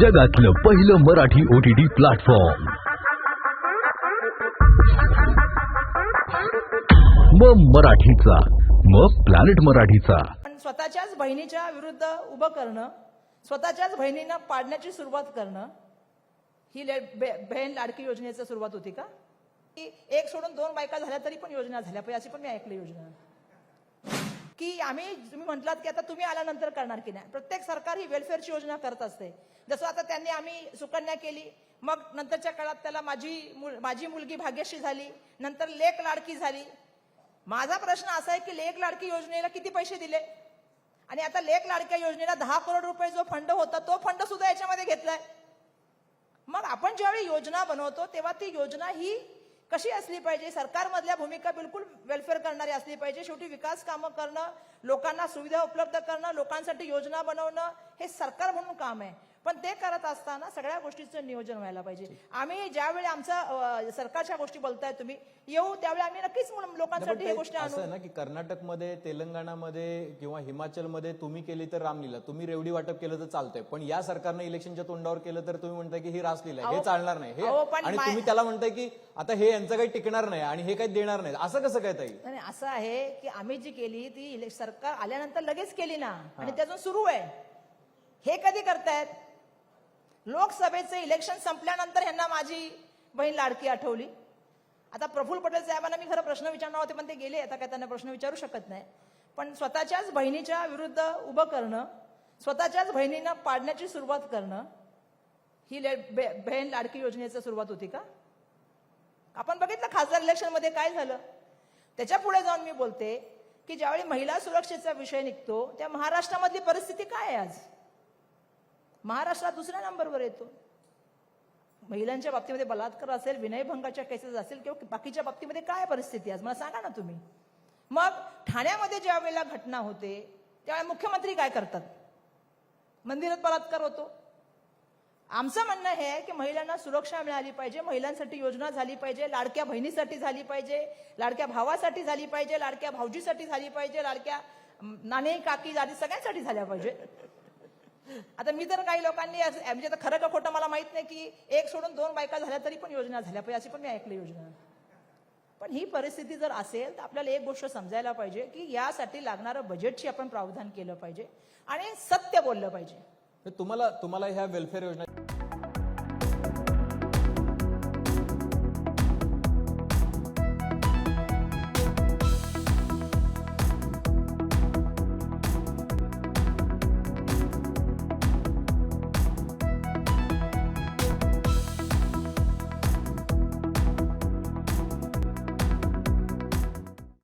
जगातलं पहिलं Marathi O T platform मग मराठीचा मग प्लॅनेट मराठीचा. पण स्वतःच्याच बहिणीच्या विरुद्ध उभं करणं स्वतःच्याच बहिणींना पाडण्याची सुरुवात करणं ही बहीण लाडकी योजनेची सुरुवात होती का? की एक सोडून दोन बायका झाल्या तरी पण योजना झाल्या पाहिजे अशी पण मी ऐकली योजना. की आम्ही तुम्ही म्हटलात की आता तुम्ही आल्यानंतर करणार की नाही. प्रत्येक सरकार ही वेलफेअरची योजना करत असते. जसं आता त्यांनी आम्ही सुकन्या केली मग नंतरच्या काळात त्याला माझी मुल- माझी मुलगी भाग्यश्री झाली नंतर लेक लाडकी झाली. माझा प्रश्न असा आहे की लेक लाडकी योजनेला किती पैसे दिले? आणि आता लेक लाडक्या योजनेला दहा करोड रुपये जो फंड होता तो फंड सुद्धा याच्यामध्ये घेतलाय. मग आपण ज्यावेळी योजना बनवतो तेव्हा ती योजना ही कशी असली पाहिजे? सरकारमधल्या भूमिका बिलकुल वेलफेअर करणारी असली पाहिजे. शेवटी विकास कामं करणं लोकांना सुविधा उपलब्ध करणं लोकांसाठी योजना बनवणं हे सरकार म्हणून काम आहे. पण ते करत असताना सगळ्या गोष्टीचं नियोजन व्हायला पाहिजे. आम्ही ज्यावेळी आमचं सरकारच्या गोष्टी बोलताय तुम्ही येऊ त्यावेळी आम्ही नक्कीच लोकांसाठी हे गोष्टी असं ना की कर्नाटकमध्ये तेलंगणामध्ये किंवा हिमाचलमध्ये तुम्ही केली तर रामलीला तुम्ही रेवडी वाटप केलं तर चालतंय. पण या सरकारनं इलेक्शनच्या तोंडावर केलं तर तुम्ही म्हणताय की ही रासलीला. हे चालणार नाही. हे आणि तुम्ही त्याला म्हणताय की आता हे यांचं काही टिकणार नाही आणि हे काही देणार नाही. असं कसं काय ताई? नाही असं आहे की आम्ही जी केली ती सरकार आल्यानंतर लगेच केली ना. आणि त्यातून सुरू आहे. हे कधी करतायत? लोकसभेचं इलेक्शन संपल्यानंतर ह्यांना माझी बहीण लाडकी आठवली. आता प्रफुल्ल पटेल साहेबांना मी खरं प्रश्न विचारणार होते पण ते गेले. आता काय त्यांना प्रश्न विचारू शकत नाही. पण स्वतःच्याच बहिणीच्या विरुद्ध उभं करणं स्वतःच्याच बहिणींना पाडण्याची सुरुवात करणं ही ले- बे- बहीण लाडकी योजनेची सुरुवात होती का? आपण बघितलं खासदार इलेक्शनमध्ये काय झालं? त्याच्या पुढे जाऊन मी बोलते की ज्यावेळी महिला सुरक्षेचा विषय निघतो त्या महाराष्ट्रामधली परिस्थिती काय आहे आज? महाराष्ट्रात दुसऱ्या नंबरवर येतो. महिलांच्या बाबतीमध्ये बलात्कार असेल विनयभंगाच्या केसेस असेल किंवा बाकीच्या बाबतीमध्ये काय परिस्थिती आज मला सांगा ना तुम्ही. मग ठाण्यामध्ये ज्या वेळेला घटना होते त्यावेळेला मुख्यमंत्री काय करतात? मंदिरात बलात्कार होतो. आमचं म्हणणं हे आहे की महिलांना सुरक्षा मिळाली पाहिजे महिलांसाठी योजना झाली पाहिजे लाडक्या बहिणीसाठी झाली पाहिजे लाडक्या भावासाठी झाली पाहिजे लाडक्या भाऊजीसाठी झाली पाहिजे लाडक्या नाणे काकी आदी सगळ्यांसाठी झाल्या पाहिजे. आता मी तर काही लोकांनी म्हणजे आता खरं का खोटं मला माहीत नाही की एक सोडून दोन बायका झाल्या तरी पण योजना झाल्या पाहिजे अशी पण मी ऐकली योजना. पण ही परिस्थिती जर असेल तर आपल्याला एक गोष्ट समजायला पाहिजे की यासाठी लागणारं बजेटची आपण प्रावधान केलं पाहिजे आणि सत्य बोललं पाहिजे. तुम्हाला तुम्हाला ह्या वेलफेअर योजना